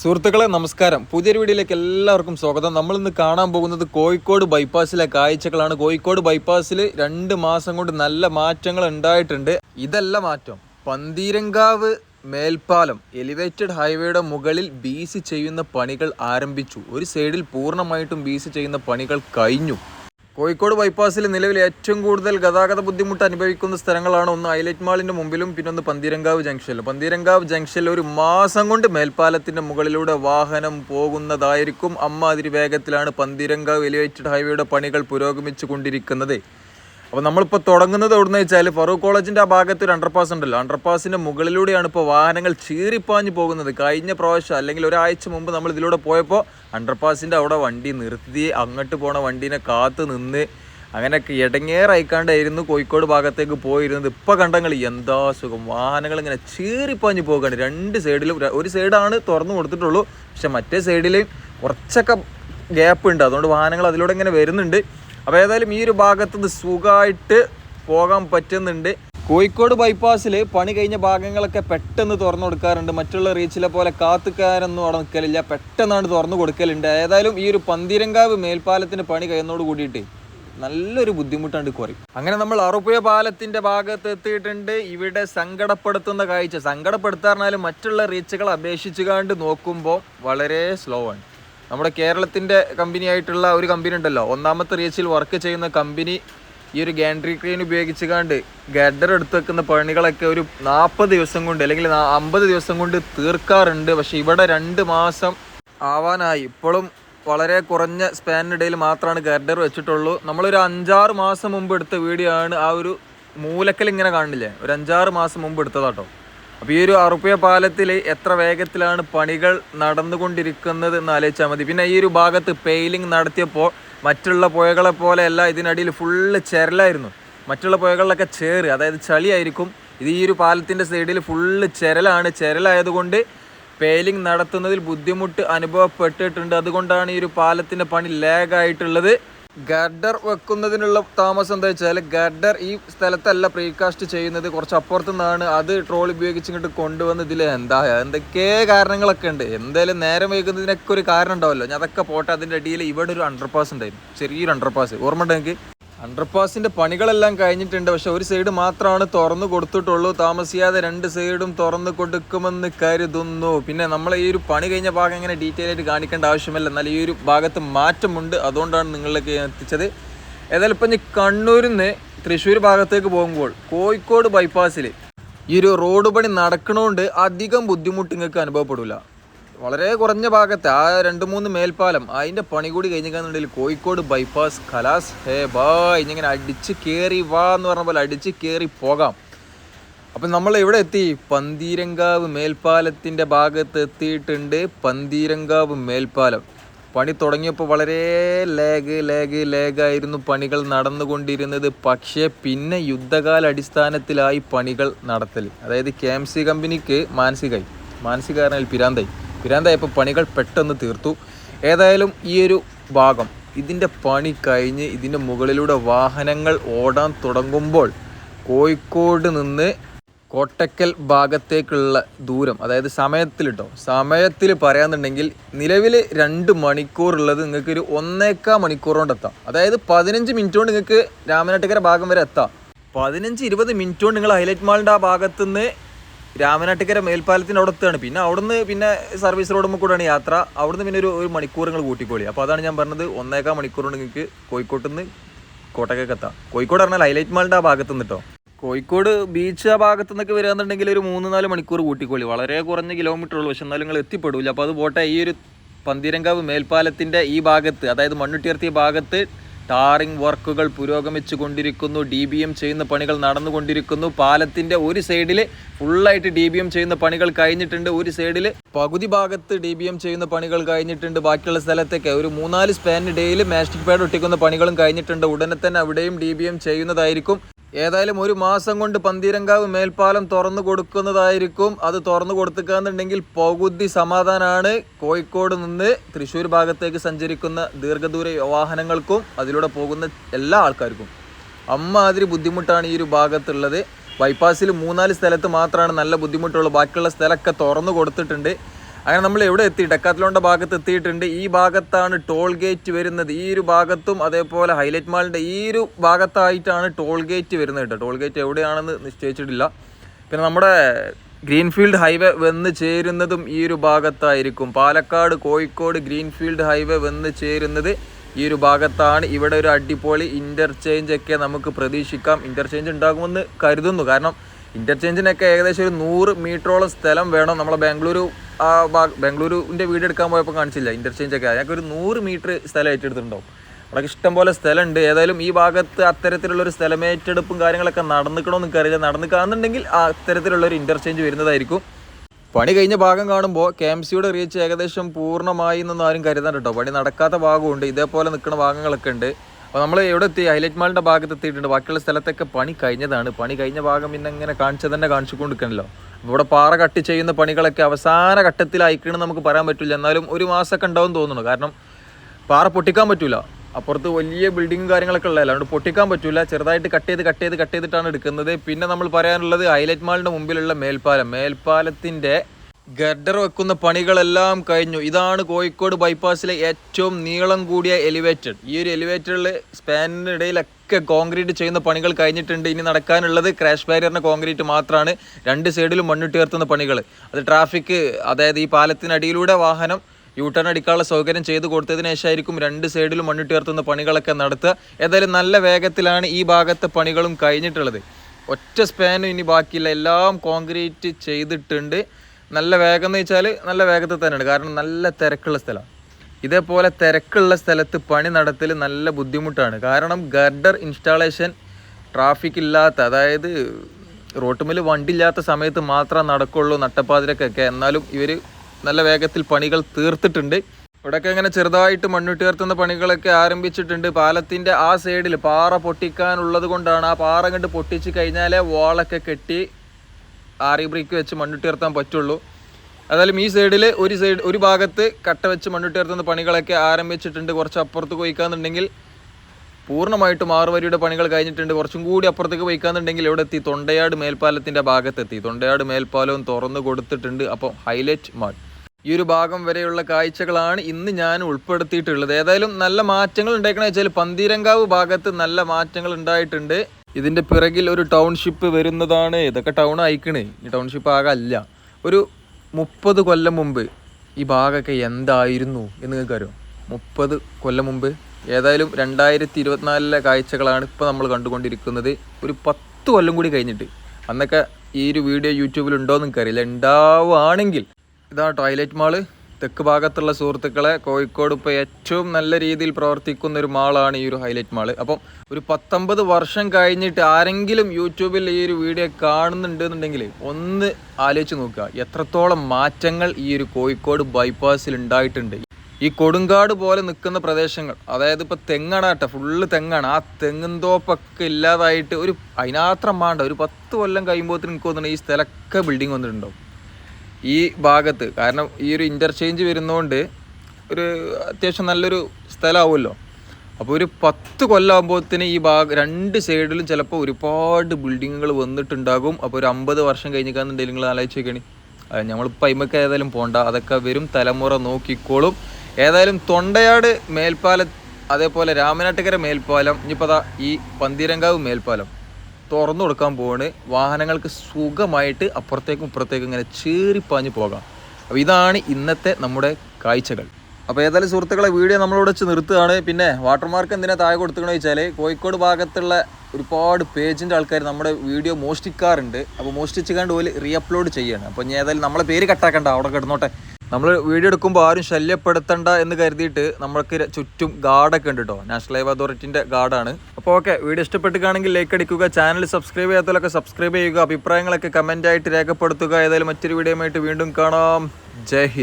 സുഹൃത്തുക്കളെ നമസ്കാരം. പുതിയൊരു വീഡിയോയിലേക്ക് എല്ലാവർക്കും സ്വാഗതം. നമ്മൾ ഇന്ന് കാണാൻ പോകുന്നത് കോഴിക്കോട് ബൈപ്പാസിലെ കാഴ്ചകളാണ്. കോഴിക്കോട് ബൈപ്പാസിൽ രണ്ട് മാസം കൊണ്ട് നല്ല മാറ്റങ്ങൾ ഉണ്ടായിട്ടുണ്ട്. ഇതല്ല മാറ്റം. പന്തീരങ്കാവ് മേൽപ്പാലം എലിവേറ്റഡ് ഹൈവേയുടെ മുകളിൽ ബീസ് ചെയ്യുന്ന പണികൾ ആരംഭിച്ചു. ഒരു സൈഡിൽ പൂർണമായിട്ടും ബീസ് ചെയ്യുന്ന പണികൾ കഴിഞ്ഞു. കോഴിക്കോട് ബൈപ്പാസിൽ നിലവിൽ ഏറ്റവും കൂടുതൽ ഗതാഗത ബുദ്ധിമുട്ട് അനുഭവിക്കുന്ന സ്ഥലങ്ങളാണ് ഒന്ന് ഹൈലൈറ്റ് മാളിന്റെ മുമ്പിലും പിന്നെ ഒന്ന് പന്തീരങ്കാവ് ജംഗ്ഷനിലും പന്തീരങ്കാവ് ജംഗ്ഷനിൽ ഒരു മാസം കൊണ്ട് മേൽപ്പാലത്തിന്റെ മുകളിലൂടെ വാഹനം പോകുന്നതായിരിക്കും അമ്മാതിരി വേഗത്തിലാണ് പന്തീരങ്കാവ് എലിവേറ്റഡ് ഹൈവേയുടെ പണികൾ പുരോഗമിച്ചു കൊണ്ടിരിക്കുന്നത് അപ്പോൾ നമ്മളിപ്പോൾ തുടങ്ങുന്നത് എവിടെന്ന് വെച്ചാൽ ഫറൂഖ് കോളേജിന്റെ ആ ഭാഗത്ത് ഒരു അണ്ടർപാസ് ഉണ്ടല്ലോ. അണ്ടർപാസിന്റെ മുകളിലൂടെയാണ് ഇപ്പോൾ വാഹനങ്ങൾ ചീറിപ്പാഞ്ഞ് പോകുന്നത്. കഴിഞ്ഞ പ്രാവശ്യം അല്ലെങ്കിൽ ഒരാഴ്ച മുമ്പ് നമ്മൾ ഇതിലൂടെ പോയപ്പോൾ അണ്ടർപാസിന്റെ അവിടെ വണ്ടി നിർത്തി. അങ്ങോട്ട് പോണ വണ്ടീനെ കാത്ത് നിന്ന് അങ്ങനെയൊക്കെ ഇടങ്ങേറായിക്കാണ്ടായിരുന്നു കോഴിക്കോട് ഭാഗത്തേക്ക് പോയിരുന്നത്. ഇപ്പോൾ കണ്ടങ്ങൾ എന്താ സുഖം? വാഹനങ്ങൾ ഇങ്ങനെ ചീറിപ്പാഞ്ഞ് പോകുകയാണ് രണ്ട് സൈഡിലും ഒരു സൈഡാണ് തുറന്നു കൊടുത്തിട്ടുള്ളൂ. പക്ഷെ മറ്റേ സൈഡിൽ കുറച്ചൊക്കെ ഗ്യാപ്പ് ഉണ്ട്. അതുകൊണ്ട് വാഹനങ്ങൾ അതിലൂടെ ഇങ്ങനെ വരുന്നുണ്ട്. അപ്പോൾ ഏതായാലും ഈ ഒരു ഭാഗത്ത് നിന്ന് സുഖമായിട്ട് പോകാൻ പറ്റുന്നുണ്ട്. കോഴിക്കോട് ബൈപ്പാസിൽ പണി കഴിഞ്ഞ ഭാഗങ്ങളൊക്കെ പെട്ടെന്ന് തുറന്നു കൊടുക്കാറുണ്ട്. മറ്റുള്ള റീച്ചിലെ പോലെ കാത്തുകാരൊന്നും അവിടെ നിൽക്കലില്ല പെട്ടെന്നാണ് തുറന്നു കൊടുക്കലുണ്ട്. ഏതായാലും ഈ ഒരു പന്തീരങ്കാവ് മേൽപ്പാലത്തിന് പണി കഴിയുന്നതോട് കൂടിയിട്ട് നല്ലൊരു ബുദ്ധിമുട്ടാണ് കുറയും അങ്ങനെ നമ്മൾ അറുപുഴ പാലത്തിന്റെ ഭാഗത്ത് എത്തിയിട്ടുണ്ട്. ഇവിടെ സങ്കടപ്പെടുത്തുന്ന കാഴ്ച. സങ്കടപ്പെടുത്താറിനാലും മറ്റുള്ള റീച്ചുകൾ അപേക്ഷിച്ച് കണ്ട് നോക്കുമ്പോൾ വളരെ സ്ലോ ആണ്. നമ്മുടെ കേരളത്തിന്റെ കമ്പനി ആയിട്ടുള്ള ഒരു കമ്പനി ഉണ്ടല്ലോ. ഒന്നാമത്തെ റീച്ചിൽ വർക്ക് ചെയ്യുന്ന കമ്പനി ഈ ഒരു ഗാൻഡ്രി ക്രെയിൻ ഉപയോഗിച്ച് കണ്ട് ഗഡർ എടുത്ത് വെക്കുന്ന പണികളൊക്കെ ഒരു നാൽപ്പത് ദിവസം കൊണ്ട് അല്ലെങ്കിൽ അമ്പത് ദിവസം കൊണ്ട് തീർക്കാറുണ്ട്. പക്ഷേ ഇവിടെ രണ്ട് മാസം ആവാനായി. ഇപ്പോഴും വളരെ കുറഞ്ഞ സ്പാനിനിടയിൽ മാത്രമാണ് ഗഡർ വെച്ചിട്ടുള്ളൂ. നമ്മളൊരു അഞ്ചാറ് മാസം മുമ്പ് എടുത്ത വീഡിയോ ആണ് ആ ഒരു മൂലക്കൽ ഇങ്ങനെ കാണില്ലേ? ഒരു അഞ്ചാറ് മാസം മുമ്പ് എടുത്തതാട്ടോ. അപ്പോൾ ഈ ഒരു അറുപ്പയ പാലത്തിൽ എത്ര വേഗത്തിലാണ് പണികൾ നടന്നുകൊണ്ടിരിക്കുന്നത് എന്ന് ആലോചിച്ചാൽ മതി. പിന്നെ ഈ ഒരു ഭാഗത്ത് പെയിലിംഗ് നടത്തിയപ്പോൾ മറ്റുള്ള പുഴകളെ പോലെയല്ല ഇതിനടിയിൽ ഫുള്ള് ചെരലായിരുന്നു. മറ്റുള്ള പുഴകളിലൊക്കെ ചേറ് അതായത് ചളിയായിരിക്കും. ഇത് ഈ ഒരു പാലത്തിന്റെ സൈഡിൽ ഫുള്ള് ചെരലാണ്. ചെരലായതുകൊണ്ട് പെയിലിംഗ് നടത്തുന്നതിൽ ബുദ്ധിമുട്ട് അനുഭവപ്പെട്ടിട്ടുണ്ട്. അതുകൊണ്ടാണ് ഈ ഒരു പാലത്തിന്റെ പണി ലാഗ് ആയിട്ടുള്ളത്. ഗഡർ വെക്കുന്നതിനുള്ള താമസം എന്താ വെച്ചാൽ ഗഡർ ഈ സ്ഥലത്തല്ല പ്രീകാസ്റ്റ് ചെയ്യുന്നത്. കുറച്ച് അപ്പുറത്തു നിന്നാണ് അത് ട്രോൾ ഉപയോഗിച്ച് ഇങ്ങോട്ട് കൊണ്ടുവന്ന് ഇതിൽ എന്താ എന്തൊക്കെ കാരണങ്ങളൊക്കെ ഉണ്ട്. എന്തായാലും നേരം വൈകുന്നതിനൊക്കെ ഒരു കാരണം ഉണ്ടാവുമല്ലോ ഞാൻ അതൊക്കെ പോട്ടെ അതിന്റെ അടിയിൽ ഇവിടെ ഒരു അണ്ടർപാസ് ഉണ്ടായിരുന്നു. ചെറിയൊരു അണ്ടർപാസ് ഓർമ്മ ഉണ്ട് എനിക്ക് അണ്ടർപാസിന്റെ പണികളെല്ലാം കഴിഞ്ഞിട്ടുണ്ട്. പക്ഷെ ഒരു സൈഡ് മാത്രമാണ് തുറന്നു കൊടുത്തിട്ടുള്ളൂ. താമസിയാതെ രണ്ട് സൈഡും തുറന്നു കൊടുക്കുമെന്ന് കരുതുന്നു. പിന്നെ നമ്മൾ ഈ ഒരു പണി കഴിഞ്ഞ ഭാഗം ഇങ്ങനെ ഡീറ്റെയിൽ ആയിട്ട് കാണിക്കേണ്ട ആവശ്യമില്ല. എന്നാൽ ഈ ഒരു ഭാഗത്ത് മാറ്റമുണ്ട്. അതുകൊണ്ടാണ് നിങ്ങളിലേക്ക് എത്തിച്ചത്. ഏതായാലും ഇപ്പം കണ്ണൂരിൽ നിന്ന് തൃശ്ശൂർ ഭാഗത്തേക്ക് പോകുമ്പോൾ കോഴിക്കോട് ബൈപ്പാസിൽ ഈ ഒരു റോഡ് പണി നടക്കണോണ്ട് അധികം ബുദ്ധിമുട്ട് നിങ്ങൾക്ക് അനുഭവപ്പെടില്ല വളരെ കുറഞ്ഞ ഭാഗത്ത് ആ രണ്ട് മൂന്ന് മേൽപ്പാലം അതിന്റെ പണി കൂടി കഴിഞ്ഞിട്ടുണ്ടെങ്കിൽ കോഴിക്കോട് ബൈപ്പാസ് കലാസ് ഹേ ബായ് ഇങ്ങനെ അടിച്ച് കയറി വാ എന്ന് പറഞ്ഞ പോലെ അടിച്ച് കയറി പോകാം. അപ്പം നമ്മൾ ഇവിടെ എത്തി? പന്തീരങ്കാവ് മേൽപ്പാലത്തിന്റെ ഭാഗത്ത് എത്തിയിട്ടുണ്ട് പന്തീരങ്കാവ് മേൽപ്പാലം. പണി തുടങ്ങിയപ്പോൾ വളരെ ലേഗ് ലേഗ് ലേഗായിരുന്നു പണികൾ നടന്നുകൊണ്ടിരുന്നത്. പക്ഷേ പിന്നെ യുദ്ധകാല അടിസ്ഥാനത്തിലായി പണികൾ നടത്തൽ. അതായത് കെ എം സി കമ്പനിക്ക് മാനസികായി മാനസികാരനിൽ പിരാന്തായി. പിരാന്തായപ്പോൾ പണികൾ പെട്ടെന്ന് തീർത്തു. ഏതായാലും ഈ ഒരു ഭാഗം ഇതിന്റെ പണി കഴിഞ്ഞ് ഇതിന്റെ മുകളിലൂടെ വാഹനങ്ങൾ ഓടാൻ തുടങ്ങുമ്പോൾ കോഴിക്കോട് നിന്ന് കോട്ടക്കൽ ഭാഗത്തേക്കുള്ള ദൂരം അതായത് സമയത്തിൽ കേട്ടോ സമയത്തിൽ പറയാന്നുണ്ടെങ്കിൽ നിലവിൽ രണ്ട് മണിക്കൂറുള്ളത് നിങ്ങൾക്ക് ഒരു ഒന്നേക്കാ മണിക്കൂർ കൊണ്ട് എത്താം. അതായത് പതിനഞ്ച് മിനിറ്റ് കൊണ്ട് നിങ്ങൾക്ക് രാമനാട്ടുകര ഭാഗം വരെ എത്താം. പതിനഞ്ച് ഇരുപത് മിനിറ്റ് കൊണ്ട് നിങ്ങൾ ഹൈലൈറ്റ് മാളിന്റെ ആ ഭാഗത്തുനിന്ന് രാമനാട്ടുകര മേൽപ്പാലത്തിന്റെ അവിടെ എത്തുകയാണ് പിന്നെ അവിടുന്ന് പിന്നെ സർവീസ് റോഡുമ്പോൾ കൂടെയാണ് യാത്ര. അവിടുന്ന് പിന്നെ ഒരു ഒരു മണിക്കൂറുകൾ കൂട്ടിക്കോളി അപ്പോൾ അതാണ് ഞാൻ പറഞ്ഞത് ഒന്നേക്കാൾ മണിക്കൂർ നിങ്ങൾക്ക് കോഴിക്കോട്ട് നിന്ന് കോട്ടക്കൊക്കെ എത്താം കോഴിക്കോട് പറഞ്ഞാൽ ഹൈലൈറ്റ് മാളിന്റെ ആ ഭാഗത്ത് നിന്ന് കേട്ടോ കോഴിക്കോട് ബീച്ച് ആ ഭാഗത്ത് നിന്നൊക്കെ വരികയാണെന്നുണ്ടെങ്കിൽ ഒരു മൂന്ന് നാല് മണിക്കൂർ കൂട്ടിക്കോളി വളരെ കുറഞ്ഞ കിലോമീറ്റർ ഉള്ളൂ. പക്ഷെ എന്നാലും നിങ്ങൾ എത്തിപ്പെടില്ല അപ്പോൾ അത് പോട്ടെ. ഈ ഒരു പന്തീരങ്കാവ് മേൽപ്പാലത്തിന്റെ ഈ ഭാഗത്ത് അതായത് മണ്ണുട്ടിയർത്തിയ ഭാഗത്ത് ടാറിംഗ് വർക്കുകൾ പുരോഗമിച്ചു കൊണ്ടിരിക്കുന്നു. ഡി ബി എം ചെയ്യുന്ന പണികൾ നടന്നുകൊണ്ടിരിക്കുന്നു. പാലത്തിന്റെ ഒരു സൈഡിൽ ഫുള്ളായിട്ട് ഡി ബി എം ചെയ്യുന്ന പണികൾ കഴിഞ്ഞിട്ടുണ്ട്. ഒരു സൈഡിൽ പകുതി ഭാഗത്ത് ഡി ബി എം ചെയ്യുന്ന പണികൾ കഴിഞ്ഞിട്ടുണ്ട്. ബാക്കിയുള്ള സ്ഥലത്തേക്ക് ഒരു മൂന്നാൽ സ്പാൻ ഡേയിൽ മാസ്റ്റിക് പാഡ് ഒട്ടിക്കുന്ന പണികളും കഴിഞ്ഞിട്ടുണ്ട്. ഉടനെ തന്നെ അവിടെയും ഡി ബി എം ചെയ്യുന്നതായിരിക്കും. ഏതായാലും ഒരു മാസം കൊണ്ട് പന്തീരങ്കാവ് മേൽപ്പാലം തുറന്നു കൊടുക്കുന്നതായിരിക്കും. അത് തുറന്നു കൊടുത്തുകയെന്നുണ്ടെങ്കിൽ പകുതി സമാധാനമാണ് കോഴിക്കോട് നിന്ന് തൃശ്ശൂർ ഭാഗത്തേക്ക് സഞ്ചരിക്കുന്ന ദീർഘദൂര വാഹനങ്ങൾക്കും അതിലൂടെ പോകുന്ന എല്ലാ ആൾക്കാർക്കും അമ്മാതിരി ബുദ്ധിമുട്ടാണ് ഈ ഒരു ഭാഗത്തുള്ളത്. ബൈപ്പാസിൽ മൂന്നാൽ സ്ഥലത്ത് മാത്രമാണ് നല്ല ബുദ്ധിമുട്ടുള്ളൂ. ബാക്കിയുള്ള സ്ഥലമൊക്കെ തുറന്നു കൊടുത്തിട്ടുണ്ട്. അങ്ങനെ നമ്മൾ എവിടെ എത്തി? ഡെക്കാത്ലോണിന്റെ ഭാഗത്ത് എത്തിയിട്ടുണ്ട്. ഈ ഭാഗത്താണ് ടോൾ ഗേറ്റ് വരുന്നത്. ഈ ഒരു ഭാഗത്തും അതേപോലെ ഹൈലൈറ്റ് മാളിന്റെ ഈ ഒരു ഭാഗത്തായിട്ടാണ് ടോൾ ഗേറ്റ് വരുന്നത് കേട്ടോ. ടോൾ ഗേറ്റ് എവിടെയാണെന്ന് നിശ്ചയിച്ചിട്ടില്ല. പിന്നെ നമ്മുടെ ഗ്രീൻഫീൽഡ് ഹൈവേ വന്ന് ചേരുന്നതും ഈ ഒരു ഭാഗത്തായിരിക്കും. പാലക്കാട് കോഴിക്കോട് ഗ്രീൻഫീൽഡ് ഹൈവേ വന്ന് ചേരുന്നത് ഈ ഒരു ഭാഗത്താണ്. ഇവിടെ ഒരു അടിപൊളി ഇന്റർചേഞ്ച് ഒക്കെ നമുക്ക് പ്രതീക്ഷിക്കാം. ഇന്റർചേഞ്ച് ഉണ്ടാകുമെന്ന് കരുതുന്നു. കാരണം ഇന്റർചേഞ്ചിനൊക്കെ ഏകദേശം ഒരു നൂറ് മീറ്ററോളം സ്ഥലം വേണം. നമ്മളെ ബാംഗ്ലൂരു ആ ഭാഗ ബാംഗ്ലൂരുവിന്റെ വീട് എടുക്കാൻ പോയപ്പോൾ കാണിച്ചില്ല. ഇന്റർചേഞ്ച് ഒക്കെ. ഞങ്ങൾക്ക് ഒരു നൂറ് മീറ്റർ സ്ഥലം ഏറ്റെടുത്തിട്ടുണ്ടാവും. അവിടെ ഇഷ്ടംപോലെ സ്ഥലമുണ്ട്. ഏതായാലും ഈ ഭാഗത്ത് അത്തരത്തിലുള്ള ഒരു സ്ഥലമേറ്റെടുപ്പും കാര്യങ്ങളൊക്കെ നടന്നിക്കണമെന്ന് എനിക്കറിയില്ല. നടന്നിക്കാന്നുണ്ടെങ്കിൽ അത്തരത്തിലുള്ള ഒരു ഇന്റർചേഞ്ച് വരുന്നതായിരിക്കും. പണി കഴിഞ്ഞ ഭാഗം കാണുമ്പോൾ കെ എം സിയുടെ റീച്ച് ഏകദേശം പൂർണമായി എന്നൊന്നും ആരും കരുതാൻ കേട്ടോ പണി നടക്കാത്ത ഭാഗമുണ്ട്. ഇതേപോലെ നിൽക്കുന്ന ഭാഗങ്ങളൊക്കെ ഉണ്ട്. അപ്പോൾ നമ്മൾ എവിടെ എത്തി? ഹൈലൈറ്റ് മാളിന്റെ ഭാഗത്ത് എത്തിയിട്ടുണ്ട് ബാക്കിയുള്ള സ്ഥലത്തൊക്കെ പണി കഴിഞ്ഞതാണ്. പണി കഴിഞ്ഞ ഭാഗം പിന്നെ ഇങ്ങനെ കാണിച്ചു തന്നെ കാണിച്ചുകൊണ്ടിരിക്കണല്ലോ. ഇവിടെ പാറ കട്ട് ചെയ്യുന്ന പണികളൊക്കെ അവസാന ഘട്ടത്തിലായിക്കണെന്ന് നമുക്ക് പറയാൻ പറ്റില്ല. എന്നാലും ഒരു മാസമൊക്കെ ഉണ്ടാവും തോന്നുന്നു. കാരണം പാറ പൊട്ടിക്കാൻ പറ്റില്ല അപ്പുറത്ത് വലിയ ബിൽഡിങ്ങും കാര്യങ്ങളൊക്കെ ഉള്ളതല്ല. അതുകൊണ്ട് പൊട്ടിക്കാൻ പറ്റില്ല ചെറുതായിട്ട് കട്ട് ചെയ്ത് കട്ട് ചെയ്ത് കട്ട് ചെയ്തിട്ടാണ് എടുക്കുന്നത്. പിന്നെ നമ്മൾ പറയാനുള്ളത് ഹൈലൈറ്റ് മാളിന്റെ മുമ്പിലുള്ള മേൽപ്പാലം. മേൽപ്പാലത്തിന്റെ ഗർഡർ വെക്കുന്ന പണികളെല്ലാം കഴിഞ്ഞു. ഇതാണ് കോഴിക്കോട് ബൈപ്പാസിലെ ഏറ്റവും നീളം കൂടിയ എലിവേറ്റഡ് ഈ ഒരു എലിവേറ്ററിൽ സ്പാനിനിടയിലൊക്കെ കോൺക്രീറ്റ് ചെയ്യുന്ന പണികൾ കഴിഞ്ഞിട്ടുണ്ട്. ഇനി നടക്കാനുള്ളത് ക്രാഷ് ബാരിയറിന് കോൺക്രീറ്റ് മാത്രമാണ് രണ്ട് സൈഡിലും മണ്ണിട്ട് ഉയർത്തുന്ന പണികൾ അത് ട്രാഫിക് അതായത് ഈ പാലത്തിനടിയിലൂടെ വാഹനം യൂ ടേൺ അടിക്കാനുള്ള സൗകര്യം ചെയ്തു കൊടുത്തതിന് ശേഷമായിരിക്കും രണ്ട് സൈഡിലും മണ്ണിട്ട് മണ്ണിട്ടുയർത്തുന്ന പണികളൊക്കെ നടത്തുക. ഏതായാലും നല്ല വേഗത്തിലാണ് ഈ ഭാഗത്തെ പണികളും കഴിഞ്ഞിട്ടുള്ളത്. ഒറ്റ സ്പാനും ഇനി ബാക്കിയില്ല. എല്ലാം കോൺക്രീറ്റ് ചെയ്തിട്ടുണ്ട്. നല്ല വേഗം എന്ന് വെച്ചാൽ നല്ല വേഗത്തിൽ തന്നെയാണ്. കാരണം നല്ല തിരക്കുള്ള സ്ഥലമാണ്. ഇതേപോലെ തിരക്കുള്ള സ്ഥലത്ത് പണി നടത്തൽ നല്ല ബുദ്ധിമുട്ടാണ്. കാരണം ഗർഡർ ഇൻസ്റ്റാളേഷൻ ട്രാഫിക് ഇല്ലാത്ത അതായത് റോട്ടുമിൽ വണ്ടി ഇല്ലാത്ത സമയത്ത് മാത്രമേ നടക്കുള്ളൂ നട്ടപ്പാതിരക്കൊക്കെ. എന്നാലും ഇവർ നല്ല വേഗത്തിൽ പണികൾ തീർത്തിട്ടുണ്ട്. ഇവിടെയൊക്കെ ഇങ്ങനെ ചെറുതായിട്ട് മണ്ണിട്ടുയർത്തുന്ന പണികളൊക്കെ ആരംഭിച്ചിട്ടുണ്ട്. പാലത്തിന്റെ ആ സൈഡിൽ പാറ പൊട്ടിക്കാനുള്ളത് കൊണ്ടാണ് ആ പാറ കണ്ട് പൊട്ടിച്ച് കഴിഞ്ഞാലേ വാളൊക്കെ കെട്ടി ആറി ബ്രിക്ക് വെച്ച് മണ്ണിട്ടുയർത്താൻ പറ്റുള്ളൂ. ഏതായാലും ഈ സൈഡിൽ ഒരു സൈഡ് ഒരു ഭാഗത്ത് കട്ട വെച്ച് മണ്ണിട്ടുയർത്തുന്ന പണികളൊക്കെ ആരംഭിച്ചിട്ടുണ്ട്. കുറച്ച് അപ്പുറത്ത് പോയിക്കാന്നുണ്ടെങ്കിൽ പൂർണമായിട്ടും ആറുവരിയുടെ പണികൾ കഴിഞ്ഞിട്ടുണ്ട്. കുറച്ചും കൂടി അപ്പുറത്തേക്ക് പോയിക്കാന്നുണ്ടെങ്കിൽ ഇവിടെ എത്തി തൊണ്ടയാട് മേൽപ്പാലത്തിന്റെ ഭാഗത്തെത്തി. തൊണ്ടയാട് മേൽപ്പാലവും തുറന്നു കൊടുത്തിട്ടുണ്ട്. അപ്പോൾ ഹൈലൈറ്റ് മാൾ. ഈ ഒരു ഭാഗം വരെയുള്ള കാഴ്ചകളാണ് ഇന്ന് ഞാൻ ഉൾപ്പെടുത്തിയിട്ടുള്ളത്. ഏതായാലും നല്ല മാറ്റങ്ങൾ ഉണ്ടാക്കണമെന്ന് വെച്ചാൽ പന്തീരങ്കാവ് ഭാഗത്ത് നല്ല മാറ്റങ്ങൾ ഉണ്ടായിട്ടുണ്ട്. ഇതിന്റെ പിറകിൽ ഒരു ടൗൺഷിപ്പ് വരുന്നതാണ്. ഇതൊക്കെ ടൗൺ അയക്കണേ ഈ ടൗൺഷിപ്പ് ആകെ അല്ല. ഒരു മുപ്പത് കൊല്ലം മുമ്പ് ഈ ഭാഗമൊക്കെ എന്തായിരുന്നു എന്ന് നിങ്ങൾക്ക് അറിയോ മുപ്പത് കൊല്ലം മുമ്പ് ഏതായാലും രണ്ടായിരത്തി ഇരുപത്തിനാലിലെ കാഴ്ചകളാണ് ഇപ്പോൾ നമ്മൾ കണ്ടുകൊണ്ടിരിക്കുന്നത്. ഒരു പത്ത് കൊല്ലം കൂടി കഴിഞ്ഞിട്ട്. അന്നൊക്കെ ഈ ഒരു വീഡിയോ യൂട്യൂബിൽ ഉണ്ടോ എന്ന് എനിക്കറിയില്ല ഉണ്ടാവുകയാണെങ്കിൽ ഇതാ ടോയ്ലറ്റ് മാൾ തെക്ക് ഭാഗത്തുള്ള സുഹൃത്തുക്കളെ കോഴിക്കോട് ഇപ്പോൾ ഏറ്റവും നല്ല രീതിയിൽ പ്രവർത്തിക്കുന്ന ഒരു മാളാണ് ഈ ഒരു ഹൈലൈറ്റ് മാൾ. അപ്പം ഒരു പത്തൊമ്പത് വർഷം കഴിഞ്ഞിട്ട് ആരെങ്കിലും യൂട്യൂബിൽ ഈ ഒരു വീഡിയോ കാണുന്നുണ്ടെന്നുണ്ടെങ്കിൽ ഒന്ന് ആലോചിച്ച് നോക്കുക. എത്രത്തോളം മാറ്റങ്ങൾ ഈ ഒരു കോഴിക്കോട് ബൈപ്പാസിൽ ഉണ്ടായിട്ടുണ്ട്. ഈ കൊടുങ്കാട് പോലെ നിൽക്കുന്ന പ്രദേശങ്ങൾ അതായത് ഇപ്പോൾ തെങ്ങാണ് കേട്ടോ ഫുള്ള് തെങ്ങാണ്. ആ തെങ്ങുംതോപ്പൊക്കെ ഇല്ലാതായിട്ട് ഒരു അതിനാത്രം വേണ്ട ഒരു പത്ത് കൊല്ലം കഴിയുമ്പോൾ എനിക്ക് ഈ സ്ഥലമൊക്കെ ബിൽഡിംഗ് വന്നിട്ടുണ്ടാവും. ഈ ഭാഗത്ത്. കാരണം ഈ ഒരു ഇന്റർചേഞ്ച് വരുന്നതുകൊണ്ട് ഒരു അത്യാവശ്യം നല്ലൊരു സ്ഥലമാവുമല്ലോ. അപ്പോൾ ഒരു പത്ത് കൊല്ലാകുമ്പോഴത്തേന് ഈ ഭാഗം രണ്ട് സൈഡിലും ചിലപ്പോൾ ഒരുപാട് ബിൽഡിങ്ങുകൾ വന്നിട്ടുണ്ടാകും. അപ്പോൾ ഒരു അമ്പത് വർഷം കഴിഞ്ഞിക്കാന്നുണ്ടെങ്കിൽ നിങ്ങൾ ആലോചിച്ച് നോക്കണി നമ്മളിപ്പോൾ ഏതായാലും പോണ്ട. അതൊക്കെ വരും. തലമുറ നോക്കിക്കോളും. ഏതായാലും തൊണ്ടയാട് മേൽപ്പാല അതേപോലെ രാമനാട്ടുകര മേൽപ്പാലം ഇനിയിപ്പോൾ അതാ ഈ പന്തീരങ്കാവ് മേൽപ്പാലം. തുറന്നു കൊടുക്കാൻ പോവാണ്. വാഹനങ്ങൾക്ക് സുഖമായിട്ട് അപ്പുറത്തേക്കും ഇപ്പുറത്തേക്കും ഇങ്ങനെ ചേറിപ്പാഞ്ഞ് പോകാം. അപ്പോൾ ഇതാണ് ഇന്നത്തെ നമ്മുടെ കാഴ്ചകൾ. അപ്പോൾ ഏതായാലും സുഹൃത്തുക്കളെ വീഡിയോ നമ്മളോട് വെച്ച് നിർത്തുകയാണ്. പിന്നെ വാട്ടർമാർക്ക് എന്തിനാ താഴെ കൊടുത്തുകയെന്ന് വെച്ചാൽ കോഴിക്കോട് ഭാഗത്തുള്ള ഒരുപാട് പേജിന്റെ ആൾക്കാർ നമ്മുടെ വീഡിയോ മോഷ്ടിക്കാറുണ്ട്. അപ്പോൾ മോഷ്ടിച്ച് കണ്ട് റീ അപ്ലോഡ് ചെയ്യണം. അപ്പോൾ ഞാൻ ഏതായാലും നമ്മളെ പേര് കട്ടാക്കണ്ട അവിടെ കിടന്നോട്ടെ. നമ്മൾ വീഡിയോ എടുക്കുമ്പോൾ ആരും ശല്യപ്പെടുത്തണ്ട എന്ന് കരുതിയിട്ട് നമ്മൾക്ക് ചുറ്റും ഗാർഡൊക്കെ ഉണ്ട് കേട്ടോ നാഷണൽ ലൈവ് അതോറിറ്റിന്റെ ഗാർഡാണ്. അപ്പോൾ ഓക്കെ വീഡിയോ ഇഷ്ടപ്പെട്ടുകയാണെങ്കിൽ ലൈക്ക് അടിക്കുക ചാനൽ സബ്സ്ക്രൈബ് ചെയ്യാത്തവരൊക്കെ സബ്സ്ക്രൈബ് ചെയ്യുക അഭിപ്രായങ്ങളൊക്കെ കമന്റായിട്ട് രേഖപ്പെടുത്തുക. ഏതായാലും മറ്റൊരു വീഡിയോ വീണ്ടും കാണാം. ജയ് ഹിന്ദ്.